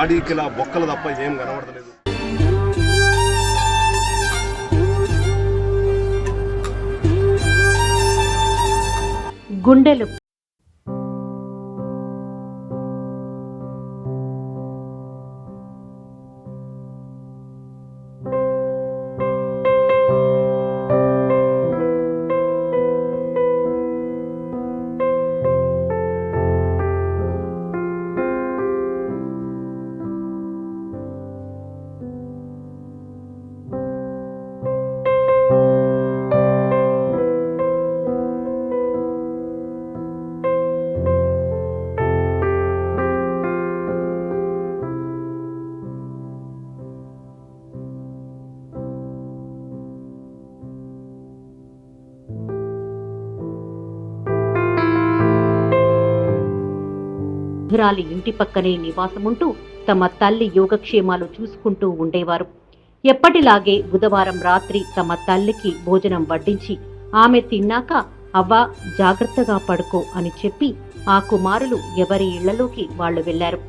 బాడీకి ఇలా బొక్కలు తప్ప ఏం కనబడతలేదు. గుండెలు వృద్ధురాలి ఇంటి పక్కనే నివాసముంటూ తమ తల్లి యోగక్షేమాలు చూసుకుంటూ ఉండేవారు. ఎప్పటిలాగే బుధవారం రాత్రి తమ తల్లికి భోజనం వడ్డించి ఆమె తిన్నాక అవ్వా జాగ్రత్తగా పడుకో అని చెప్పి ఆ కుమారులు ఎవరి ఇళ్ళలోకి వాళ్ళు వెళ్ళారు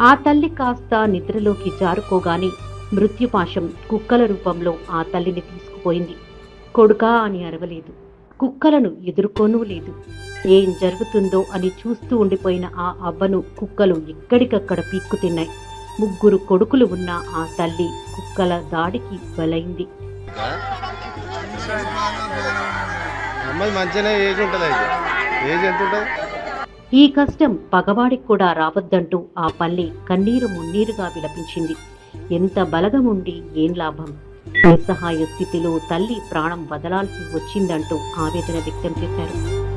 ఆ తల్లి కాస్త నిద్రలోకి జారుకోగానే మృత్యుపాశం కుక్కల రూపంలో ఆ తల్లిని తీసుకుపోయింది. కొడుకా అని అరవలేదు. కుక్కలను ఎదుర్కోనూ లేదు. ఏం జరుగుతుందో అని చూస్తూ ఉండిపోయిన ఆ అవ్వను కుక్కలు ఎక్కడికక్కడ పీక్కు తిన్నాయి. ముగ్గురు కొడుకులు ఉన్న ఆ తల్లి కుక్కల దాడికి బలైంది. ఈ కష్టం పగవాడికి కూడా రావద్దంటూ ఆ పల్లి కన్నీరు మున్నీరుగా విలపించింది. ఎంత బలగముండి ఏం లాభం? నిస్సహాయ స్థితిలో తల్లి ప్రాణం వదలాల్సి వచ్చిందంటూ ఆవేదన వ్యక్తం చేశారు.